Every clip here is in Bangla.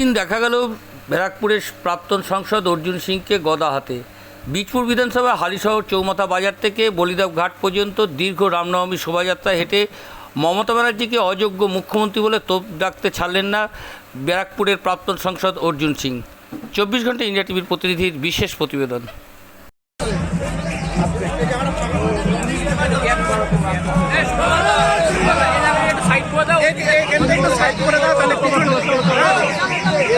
দিন দেখা গেল ব্যারাকপুরের প্রাক্তন সাংসদ অর্জুন সিংকে গদা হাতে। বীজপুর বিধানসভা হালিশহর চৌমাথা বাজার থেকে বলিদাব ঘাট পর্যন্ত দীর্ঘ রামনবমী শোভাযাত্রা হেঁটে মমতা ব্যানার্জিকে অযোগ্য মুখ্যমন্ত্রী বলে তোপ ডাকতে ছাড়লেন না ব্যারাকপুরের প্রাক্তন সাংসদ অর্জুন সিং। চব্বিশ ঘণ্টা ইন্ডিয়া টিভির প্রতিনিধির বিশেষ প্রতিবেদন।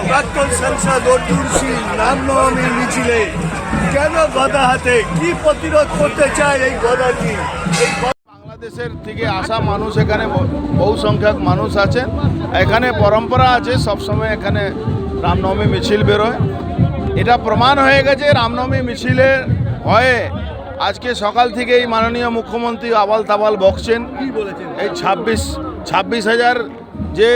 প্রাক্তন সাংসদ অর্জুন সিং রামনবমীর মিছিলে কেন গদা হাতে? কি প্রতিরোধ করতে চায় এই গদাটি এই গ- বাংলাদেশের থেকে আসা মানুষ এখানে বহু সংখ্যক মানুষ আছেন। এখানে পরম্পরা আছে সবসময় এখানে রামনবমী মিছিল বেরোয়। এটা প্রমাণ হয়ে গেছে রামনবমী মিছিলে হয়ে আজকে সকাল থেকেই মাননীয় মুখ্যমন্ত্রী আবাল তাবাল বকছেন বলেছেন? এই ছাব্বিশ ছাব্বিশ হাজার যে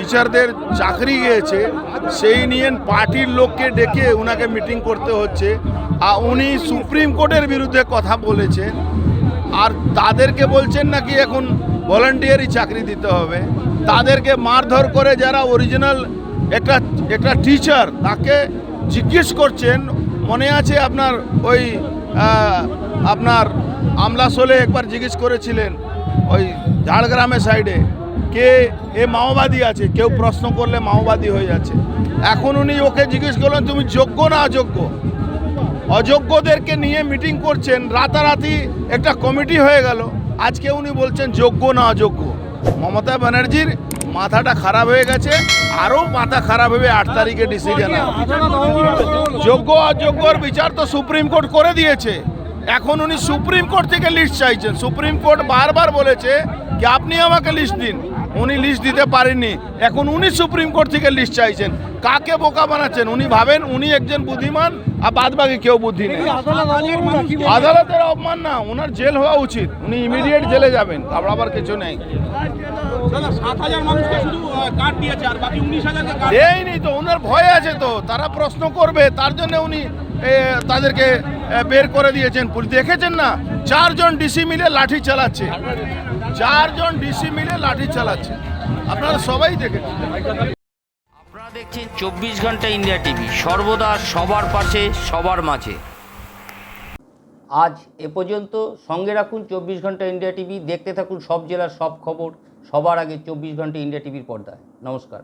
টিচারদের চাকরি গিয়েছে, সেই নিয়ে পার্টির লোককে ডেকে উনাকে মিটিং করতে হচ্ছে। আর উনি সুপ্রিম কোর্টের বিরুদ্ধে কথা বলেছেন। আর তাদেরকে বলছেন নাকি এখন ভলান্টিয়ারই চাকরি দিতে হবে। তাদেরকে মারধর করে যারা অরিজিনাল একটা একটা টিচার তাকে জিজ্ঞেস করছেন, মনে আছে আপনার ওই আপনার আমলাসোলে একবার জিজ্ঞেস করেছিলেন, ওই ঝাড়গ্রামের সাইডে কে, এ মাওবাদী আছে, কেউ প্রশ্ন করলে মাওবাদী হয়ে যাচ্ছে। এখন উনি ওকে জিজ্ঞেস করলেন, তুমি যোগ্য না অযোগ্য? অযোগ্যদেরকে নিয়ে মিটিং করছেন, রাতারাতি একটা কমিটি হয়ে গেল। আজকে উনি বলছেন, যোগ্য না অযোগ্য? মমতা ব্যানার্জির মাথাটা খারাপ হয়ে গেছে, আরও মাথা খারাপ হবে আট তারিখে ডিসিশন যোগ্য অযোগ্যর বিচার তো সুপ্রিম কোর্ট করে দিয়েছে। এখন উনি সুপ্রিম কোর্ট থেকে লিস্ট চাইছেন। সুপ্রিম কোর্ট বারবার বলেছে, কি আপনি আমাকে লিস্ট দিন? উনি লিস্ট দিতে পারেননি। এখন উনি সুপ্রিম কোর্ট থেকে লিস্ট চাইছেন। কাকে বোকা বানাচ্ছেন? উনি ভাবেন উনি একজন বুদ্ধিমান, আর বাদ বাকি কেউ বুদ্ধি নেই। আদালতের অপমান না ওনার জেল হওয়া উচিত। উনি ইমিডিয়েট জেলে যাবেন, তারপর আবার কিছু নেই। দেয়নি তো ওনার ভয় আছে তো। তারা প্রশ্ন করবে, তার জন্য উনি তাদেরকে বের করে দিয়েছেন পুলিশ। দেখেছেন না? চারজন ডিসি মিলে লাঠি চালাচ্ছে। চারজন ডিসি মিলে লাঠি চালাচ্ছে। আপনারা সবাই দেখেছেন আপনারা দেখছেন চব্বিশ ঘণ্টা ইন্ডিয়া টিভি। সর্বদা সবার পাশে, সবার মাঝে। আজ এ পর্যন্ত সঙ্গে রাখুন চব্বিশ ঘণ্টা ইন্ডিয়া টিভি। দেখতে থাকুন সব জেলার সব খবর। সবার আগে চব্বিশ ঘণ্টা ইন্ডিয়া টিভির পর্দায়। নমস্কার।